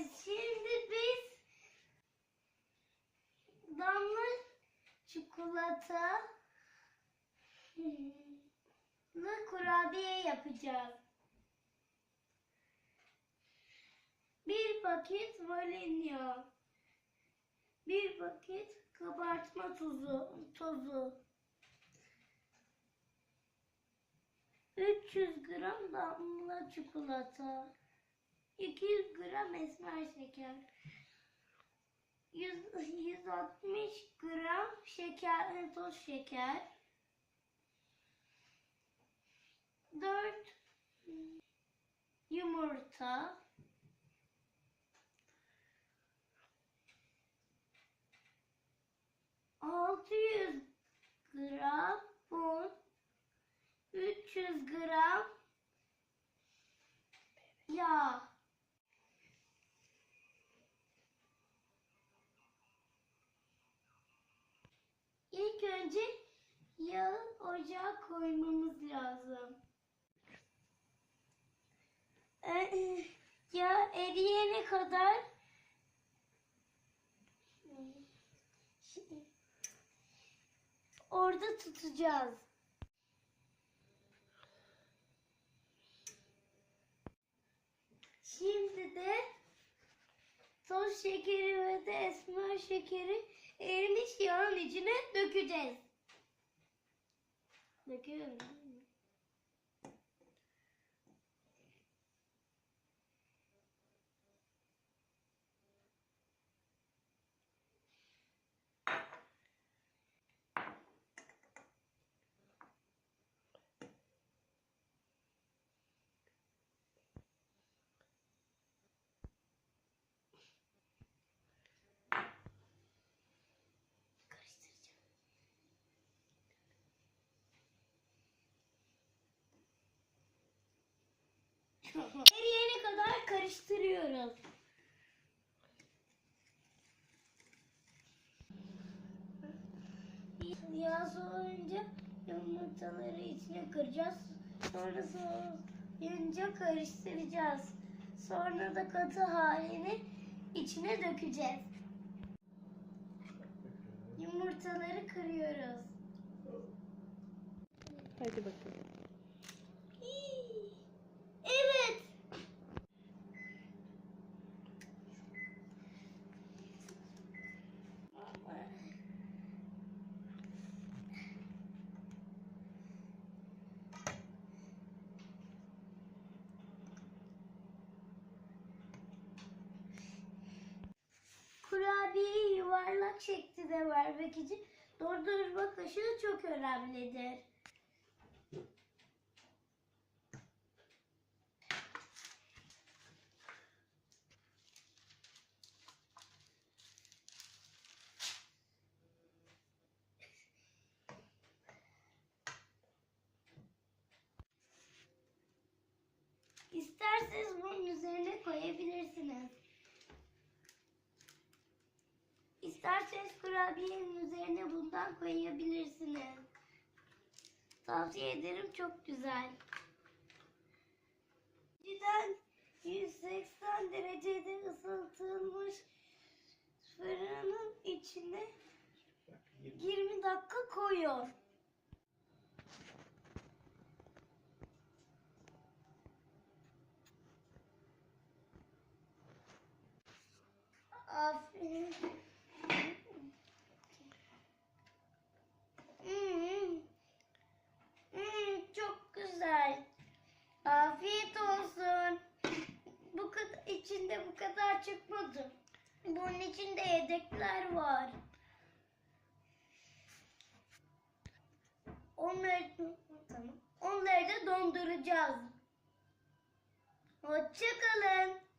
Şimdi biz damla çikolata kurabiye yapacağız. Bir paket vanilya. Bir paket kabartma tuzu, tozu. 300 gram damla çikolata. 200 gram esmer şeker. 100, 160 gram şeker, toz şeker. 4 yumurta. Altı yüz gram un, 300 gram yağ. İlk önce yağı ocağa koymamız lazım. Ee, Yağ eriyene kadar orada tutacağız. Şimdi de toz şekeri ve de esmer şekeri erimiş yağın içine dökeceğiz. Döküyorum. Eriyene kadar karıştırıyoruz. Yağ soğuyunca yumurtaları içine kıracağız. Sonra soğuyunca karıştıracağız. Sonra da katı halini içine dökeceğiz. Yumurtaları kırıyoruz. Hadi bakalım. Yuvarlak şeklinde vermek için dondurma kaşığı çok önemlidir. İsterseniz bunun üzerine koyabilirsiniz. İsterseniz kurabiyenin üzerine bundan koyabilirsiniz. Tavsiye ederim çok güzel. Önceden 180 derecede ısıtılmış fırının içine 20 dakika koyun. Aferin. İçinde yedekler var. Onları tamam. Onları da donduracağız. Hoşçakalın.